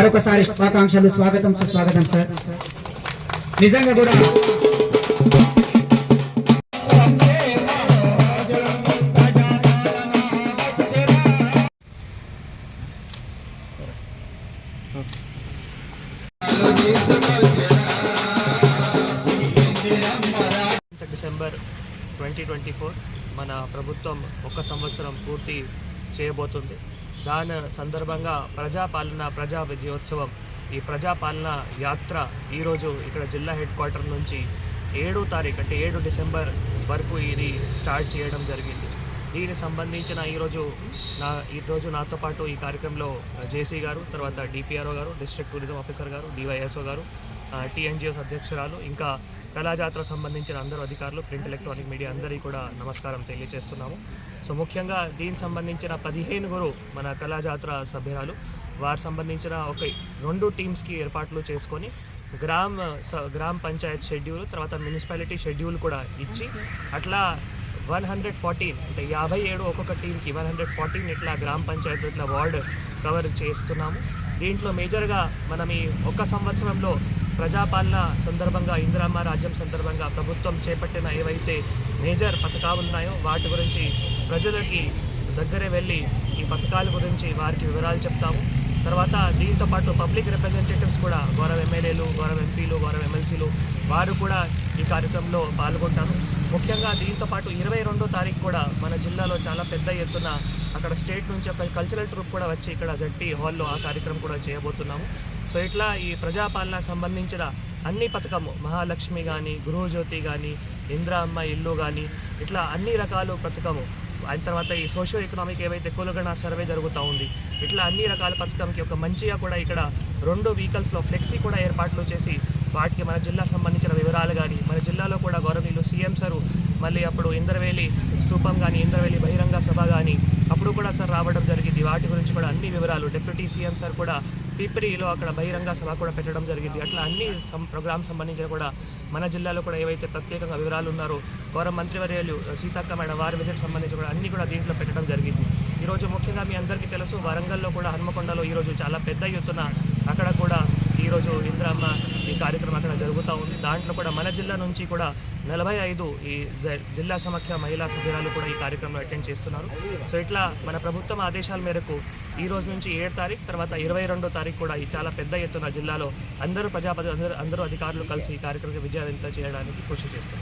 మరొకసారి శుభాకాంక్షలు స్వాగతం సుస్వాగతం సార్. నిజంగా కూడా డిసెంబర్ ట్వంటీ ట్వంటీ ఫోర్ మన ప్రభుత్వం ఒక సంవత్సరం పూర్తి చేయబోతుంది. దాని సందర్భంగా ప్రజాపాలన ప్రజా విజయోత్సవం. ఈ ప్రజాపాలన యాత్ర ఈరోజు ఇక్కడ జిల్లా హెడ్ క్వార్టర్ నుంచి ఏడో తారీఖు అంటే ఏడు డిసెంబర్ వరకు ఇది స్టార్ట్ చేయడం జరిగింది. దీనికి సంబంధించిన ఈరోజు నా ఈరోజు నాతో పాటు ఈ కార్యక్రమంలో జేసీ గారు తర్వాత డిపిఆర్ఓ గారు డిస్ట్రిక్ట్ టూరిజం ఆఫీసర్ గారు డివైఎస్ఓ గారు టీఎన్జిఎస్ అధ్యక్షురాలు ఇంకా కళాజాత్ర సంబంధించిన అందరూ అధికారులు ప్రింట్ ఎలక్ట్రానిక్ మీడియా అందరికీ కూడా నమస్కారం తెలియజేస్తున్నాము. సో ముఖ్యంగా దీనికి సంబంధించిన పదిహేనుగురు మన కళాజాత్ర సభ్యురాలు వారు సంబంధించిన ఒక రెండు టీమ్స్కి ఏర్పాట్లు చేసుకొని గ్రామ స- పంచాయత్ షెడ్యూల్ తర్వాత మున్సిపాలిటీ షెడ్యూల్ కూడా ఇచ్చి అట్లా వన్ హండ్రెడ్ ఫార్టీన్ అంటే యాభై ఏడు ఒక్కొక్క టీంకి వన్ హండ్రెడ్ ఫార్టీన్ ఇట్లా గ్రామ పంచాయతీ ఇట్లా వార్డ్ కవర్ చేస్తున్నాము. దీంట్లో మేజర్గా మనం ఈ ఒక్క సంవత్సరంలో ప్రజాపాలన సందర్భంగా ఇందిరామ్మ రాజ్యం సందర్భంగా ప్రభుత్వం చేపట్టిన ఏవైతే మేజర్ పథకాలు ఉన్నాయో వాటి గురించి ప్రజలకి దగ్గరే వెళ్ళి ఈ పథకాల గురించి వారికి వివరాలు చెప్తాము. తర్వాత దీంతో పాటు పబ్లిక్ రిప్రజెంటేటివ్స్ కూడా గౌరవ ఎమ్మెల్యేలు గౌరవ ఎంపీలు గౌరవ ఎమ్మెల్సీలు వారు కూడా ఈ కార్యక్రమంలో పాల్గొంటారు. ముఖ్యంగా దీంతో పాటు ఇరవై రెండో తారీఖు కూడా మన జిల్లాలో చాలా పెద్ద ఎత్తున అక్కడ స్టేట్ నుంచి ఒక కల్చరల్ ట్రూప్ కూడా వచ్చి ఇక్కడ జడ్పీ హాల్లో ఆ కార్యక్రమం కూడా చేయబోతున్నాము. సో ఇట్లా ఈ ప్రజాపాలన సంబంధించిన అన్ని పథకము మహాలక్ష్మి కానీ గృహజ్యోతి కానీ ఇంద్ర అమ్మ ఇల్లు కానీ ఇట్లా అన్ని రకాల పథకము. అయిన తర్వాత ఈ సోషో ఎకనామిక్ ఏవైతే కులగణ సర్వే జరుగుతూ ఉంది ఇట్లా అన్ని రకాల పథకంకి ఒక మంచిగా కూడా ఇక్కడ రెండు వెహికల్స్లో ఫ్లెక్సీ కూడా ఏర్పాట్లు చేసి వాటికి మన జిల్లా సంబంధించిన వివరాలు కానీ మన జిల్లాలో కూడా గౌరవీయులు సీఎం సారు మళ్ళీ అప్పుడు ఇంద్రవేలి స్తూపం కానీ ఇంద్రవేలి బహిరంగ సభ కానీ అప్పుడు కూడా సార్ రావడం జరిగింది. వాటి గురించి కూడా అన్ని వివరాలు డిప్యూటీ సీఎం సార్ కూడా పిపిరిలో అక్కడ బహిరంగ సభ కూడా పెట్టడం జరిగింది. అట్లా అన్ని సం ప్రోగ్రామ్ సంబంధించిన కూడా మన జిల్లాలో కూడా ఏవైతే ప్రత్యేకంగా వివరాలు ఉన్నారో గౌరవ మంత్రివర్యులు సీతక్క మేడం వారి విజిట్ సంబంధించి కూడా అన్ని కూడా దీంట్లో పెట్టడం జరిగింది. ఈరోజు ముఖ్యంగా మీ అందరికీ తెలుసు వరంగల్లో కూడా హన్మకొండలో ఈరోజు చాలా పెద్ద ఎత్తున అక్కడ కూడా ఈరోజు ఇంద్రమ్మ ఈ కార్యక్రమం అక్కడ జరుగుతూ ఉంది. దాంట్లో కూడా మన జిల్లా నుంచి కూడా నలభై ఐదు ఈ జ- జిల్లా సమాఖ్య మహిళా సభ్యురాలు కూడా ఈ కార్యక్రమంలో అటెండ్ చేస్తున్నారు. సో ఇట్లా మన ప్రభుత్వం ఆదేశాల మేరకు ఈ రోజు నుంచి ఏడు తారీఖు తర్వాత ఇరవై రెండో తారీఖు కూడా ఈ చాలా పెద్ద ఎత్తున జిల్లాలో అందరూ ప్రజాపతి అందరూ అందరూ అధికారులు కలిసి ఈ కార్యక్రమం విజయవంతం చేయడానికి కృషి చేస్తున్నారు.